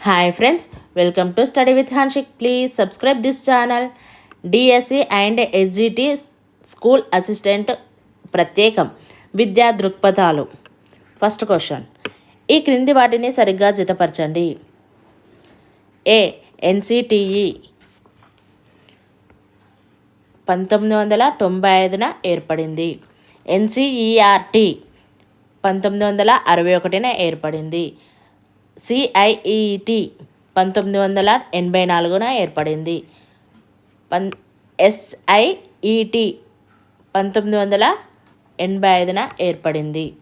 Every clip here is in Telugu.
Hi friends welcome to study with Hanshik please subscribe this channel DSC and SGT school assistant ప్రత్యేకం విద్యా దృక్పథాలు ఫస్ట్ క్వశ్చన్ ఈ క్రింది వాటిని సరిగ్గా జతపరచండి. ఏ ఎన్సిటిఈ పంతొమ్మిది వందల తొంభై ఐదున ఏర్పడింది. ఎన్సిఈఆర్టీ పంతొమ్మిది వందల అరవై ఒకటిన ఏర్పడింది. సిఐఈటి పంతొమ్మిది వందల ఎనభై నాలుగున ఏర్పడింది. పన్ ఎస్ఐఈటి పంతొమ్మిది వందల ఎనభై ఐదున ఏర్పడింది.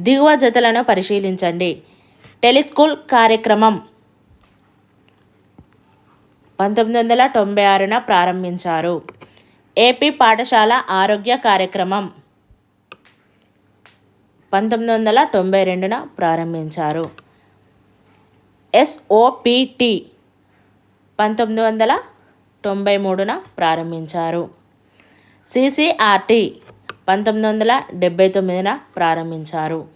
దిగువ జతలను పరిశీలించండి. టెలిస్కూల్ కార్యక్రమం పంతొమ్మిది వందల తొంభై ఆరున ప్రారంభించారు. ఏపీ పాఠశాల ఆరోగ్య కార్యక్రమం పంతొమ్మిది వందల తొంభై రెండున ప్రారంభించారు. ఎస్ఓపిటి పంతొమ్మిది వందల తొంభై మూడున ప్రారంభించారు. సిసిఆర్టి పంతొమ్మిది వందల డెబ్బై తొమ్మిదిన ప్రారంభించారు.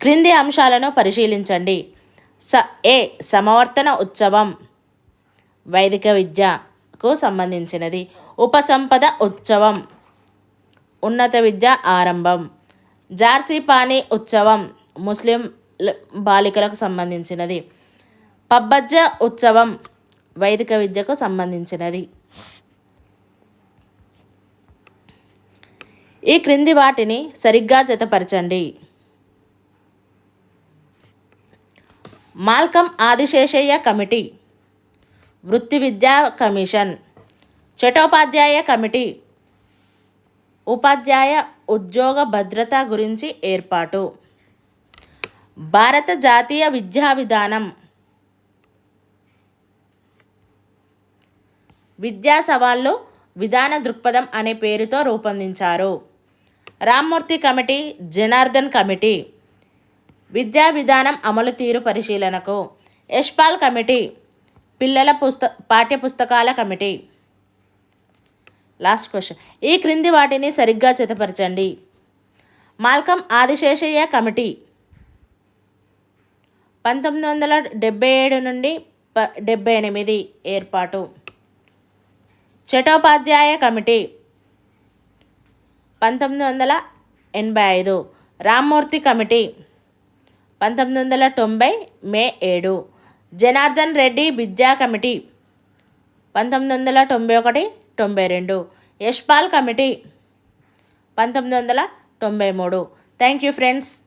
క్రింది అంశాలను పరిశీలించండి. స ఏ సమవర్తన ఉత్సవం వైదిక విద్యకు సంబంధించినది. ఉపసంపద ఉత్సవం ఉన్నత విద్య ఆరంభం. జార్సీ పానీ ఉత్సవం ముస్లిం బాలికలకు సంబంధించినది. పబ్బజ్జ ఉత్సవం వైదిక విద్యకు సంబంధించినది. ఈ క్రింది వాటిని సరిగ్గా జతపరచండి. మాల్కం ఆదిశేషయ్య కమిటీ వృత్తి విద్యా కమిషన్ చటోపాధ్యాయ కమిటీ ఉపాధ్యాయ ఉద్యోగ భద్రత గురించి ఏర్పాటు. భారత జాతీయ విద్యా విధానం. విద్యా సవాళ్ళు విధాన దృక్పథం అనే పేరుతో రూపొందించారు. Rammurthy committee Janardhan committee. విద్యా విధానం అమలు తీరు పరిశీలనకు యశ్పాల్ కమిటీ పిల్లల పుస్త పాఠ్యపుస్తకాల కమిటీ. లాస్ట్ క్వశ్చన్ ఈ క్రింది వాటిని సరిగ్గా జతపరచండి మాల్కం ఆదిశేషయ్య కమిటీ. పంతొమ్మిది వందల డెబ్బై ఏడు నుండి ప డెబ్బై ఎనిమిది ఏర్పాటు. చటోపాధ్యాయ కమిటీ. పంతొమ్మిది వందల ఎనభై ఐదు రామ్మూర్తి కమిటీ. పంతొమ్మిది వందల తొంభై మే ఏడు జనార్దన్ రెడ్డి విద్యా కమిటీ. పంతొమ్మిది వందల తొంభై ఒకటి తొంభై రెండు. యశ్పాల్ కమిటీ. పంతొమ్మిది వందల తొంభై మూడు. Thank you friends